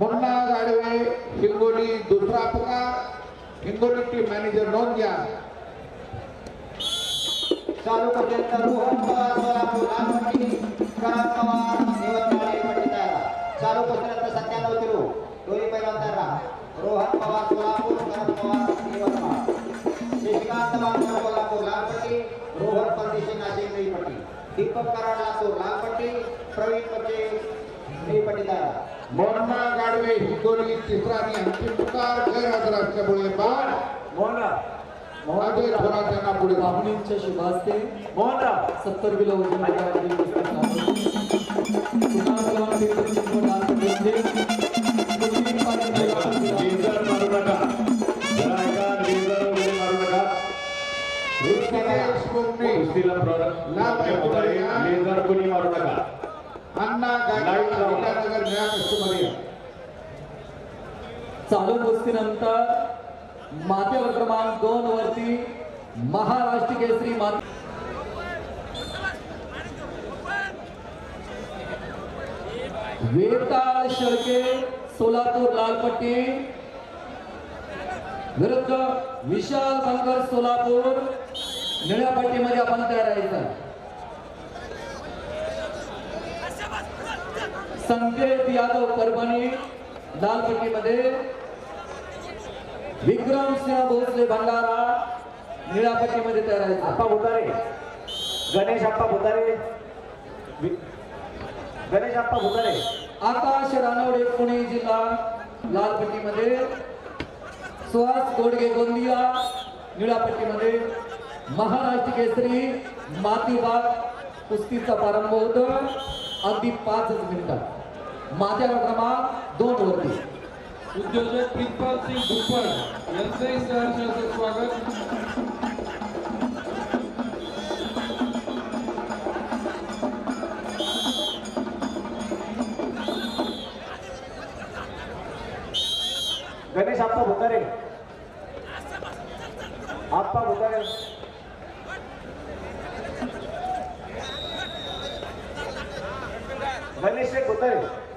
मुन्ना गाडवे हिंगोली दुसरा पुकार Hingoli team manager नोंद घ्या. चालू पर्यंत रोहन पवार सोलापूर लालपट्टी करण पवार निवडणारे म्हणजे पट्टी चालू पर्यंत सत्त्याण्णव किलो. दोन्ही पैलवान रोहन पवार सोलापूर करण पवार निवडणार शशिकांत बांधव कोल्हापूर लालपट्टी. रोहन परदेशी नाशिक नई पट्टी दीपक कराड लातूर लालपट्टी. प्रवीण पटेल मुन्ना गाडवे हिंगोली तिसरा आणि अंतिम पुकार. गैरहजर असल्यामुळे बाद अजय थोरात यांना पुढे. बाहुलींच्या शुभास्ते. सत्तर किलो वजन लेझर कोणी मारू नका. अण्णा. गायकवाड चालू कुस्तीनंतर माथ्यावर क्रमांक दोन वरती महाराष्ट्र केसरी मात वेताळ शेळके सोलापूर लालपट्टी. विरुद्ध विशाल शंकर सोलापूर. निळ्या पट्टीमध्ये आपण तयार राहायचं संकेत यादव परभणी लाल पट्टीमध्ये विक्रम सिंह भोसले भंडारा निळ्या पट्टीमध्ये तयार आहे आप्पा भुतारे गणेश आप्पा भुतारे गणेश आप्पा भुतारे आकाश रानवडे पुणे जिल्हा लाल पट्टीमध्ये सुहास गोडगे गोंदिया निळ्या पट्टीमध्ये महाराष्ट्र केसरी मातीबाग कुस्तीचा प्रारंभ होतो अगदी पाचच मिनिटात. माझ्या क्रमांक दोन वरती. उद्योजक प्रितपाल सिंग दुप्पड यांचंही सहर्ष स्वागत. गणेश आप्पा भुतारे. आप्पा भुतारे. गणेश भुतारे.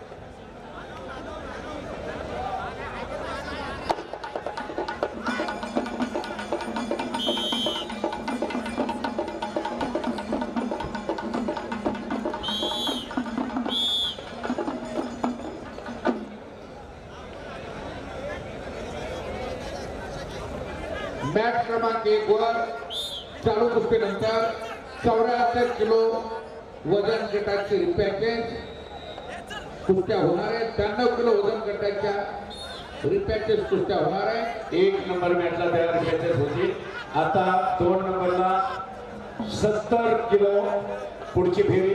मॅच क्रमांक एक वर चालू कुस्तीनंतर चौऱ्याहत्तर किलो वजन गटाचे रिपॅकेज कुस्त्या होणार आहेत त्र्याण्णव किलो वजन गटाच्या रिपॅकेज कुस्त्या होणार आहे. एक नंबर मॅचला तयार खेळत होती आता दोन नंबरला सत्तर किलो पुढची फेरी.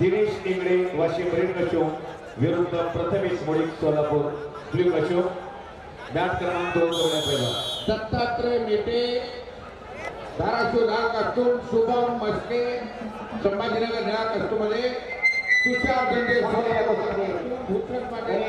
दिनेश इंगडे वाशिम रेड अशोक विरुद्ध प्रथमेश मोळी सोलापूर. ब्ल्यू अशोक मॅच क्रमांक दोन करण्यात पहिला दत्तात्रय मेटे धाराशिव लाल कास्टूम शुभम मस्के संभाजीनगर निळा कास्टूमध्ये तुषार दंडे उत्तर पाटील